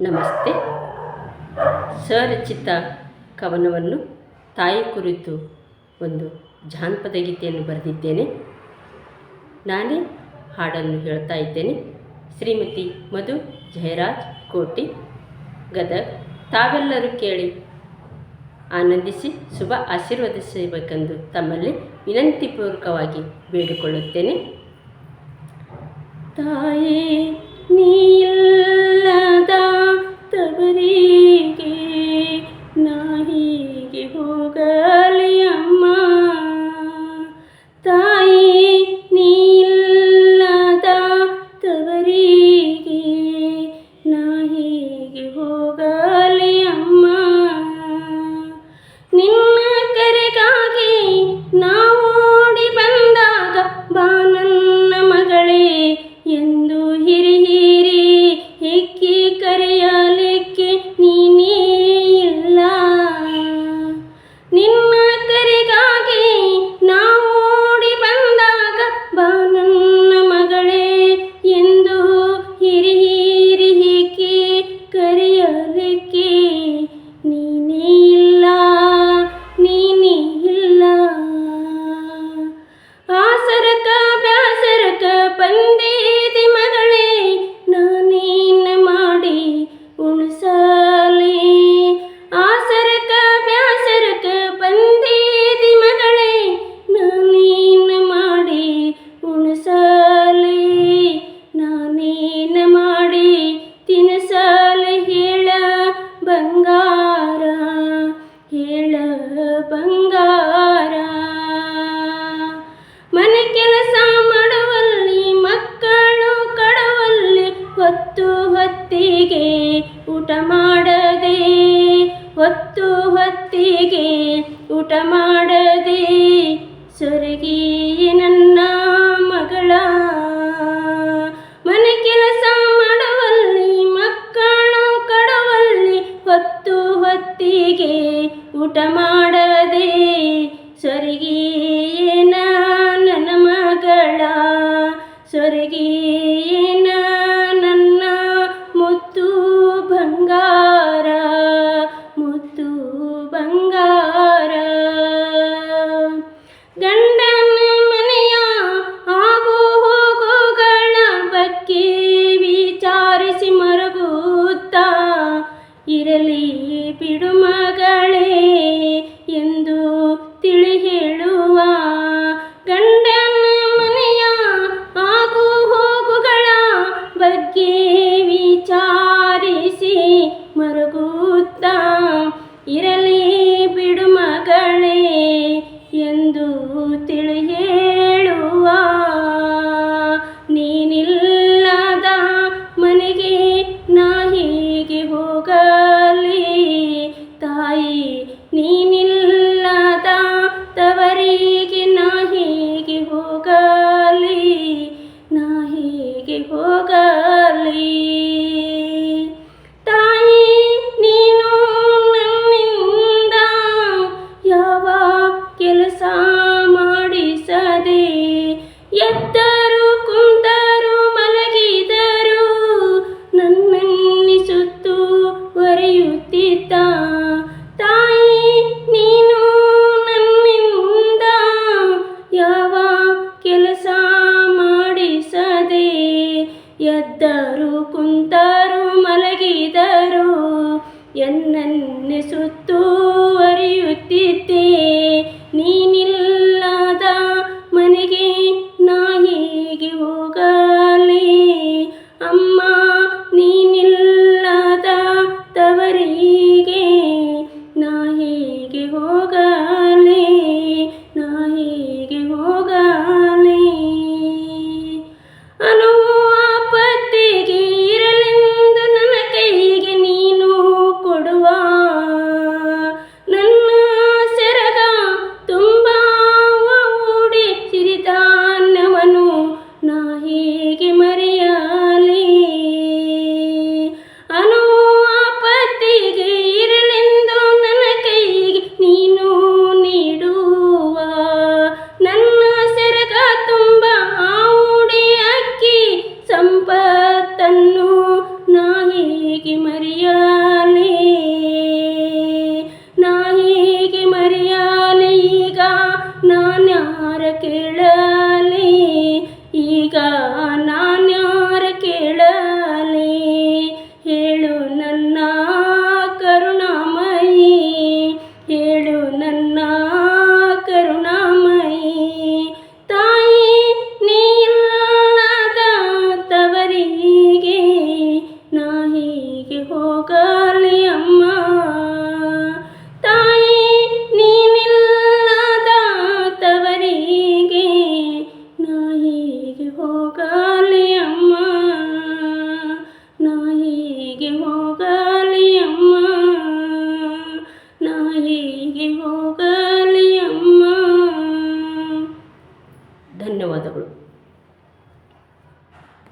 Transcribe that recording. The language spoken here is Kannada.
ನಮಸ್ತೆ. ಸ್ವರಚಿತ ಕವನವನ್ನು ತಾಯಿ ಕುರಿತು ಒಂದು ಜಾನಪದ ಗೀತೆಯನ್ನು ಬರೆದಿದ್ದೇನೆ. ನಾನೇ ಹಾಡನ್ನು ಹೇಳ್ತಾ ಇದ್ದೇನೆ. ಶ್ರೀಮತಿ ಮಧು ಜಯರಾಜ್ ಕೋಟಿ, ಗದಗ್. ತಾವೆಲ್ಲರೂ ಕೇಳಿ ಆನಂದಿಸಿ ಶುಭ ಆಶೀರ್ವದಿಸಬೇಕೆಂದು ತಮ್ಮಲ್ಲಿ ವಿನಂತಿಪೂರ್ವಕವಾಗಿ ಬೇಡಿಕೊಳ್ಳುತ್ತೇನೆ. ತಾಯಿ ನೀಲ್ಲದ ತವರಿಗೆ ಬಂಗಾರ. ಮನೆ ಕೆಲಸ ಮಾಡುವಲ್ಲಿ ಮಕ್ಕಳು ಕಡವಲ್ಲಿ ಹೊತ್ತು ಹೊತ್ತಿಗೆ ಊಟ ಮಾಡದೆ, ಹೊತ್ತು ಹೊತ್ತಿಗೆ ಊಟ ಮಾಡದೆ ಸೊರಗಿ ನನ್ನ ಮಗಳ. ಮನೆ ಕೆಲಸ ಮಾಡುವಲ್ಲಿ ಮಕ್ಕಳು ಕಡವಲ್ಲಿ ಹೊತ್ತು ಹೊತ್ತಿಗೆ ಊಟ ಮಾಡದೆ ಸೊರಗೀನ ನನ್ನ ಮುತ್ತು ಬಂಗಾರ ಮುತ್ತು ಬಂಗಾರ. ಗಂಡನ ಮನೆಯ ಆಗು ಹೋಗುಗಳ ಬಗ್ಗೆ ವಿಚಾರಿಸಿ ಮರಗುತ್ತಾ, ಇರಲಿ ಬಿಡು ಬಗ್ಗೆ ವಿಚಾರಿಸಿ ಮರುಗುತ್ತ ಇರಲಿ ಬಿಡು ಮಗಳೇ ಎಂದು ತಿಳಿ ಹೇಳುವ ನೀನಿಲ್ಲದ ಮನೆಗೆ ನಾ ಹೀಗೆ ಹೋಗಲಿ. ತಾಯಿ, ನೀನಿಲ್ಲದ ತವರಿಗೆ ನಾ ಹೀಗೆ ಹೀಗೆ ಹೋಗಲಿ.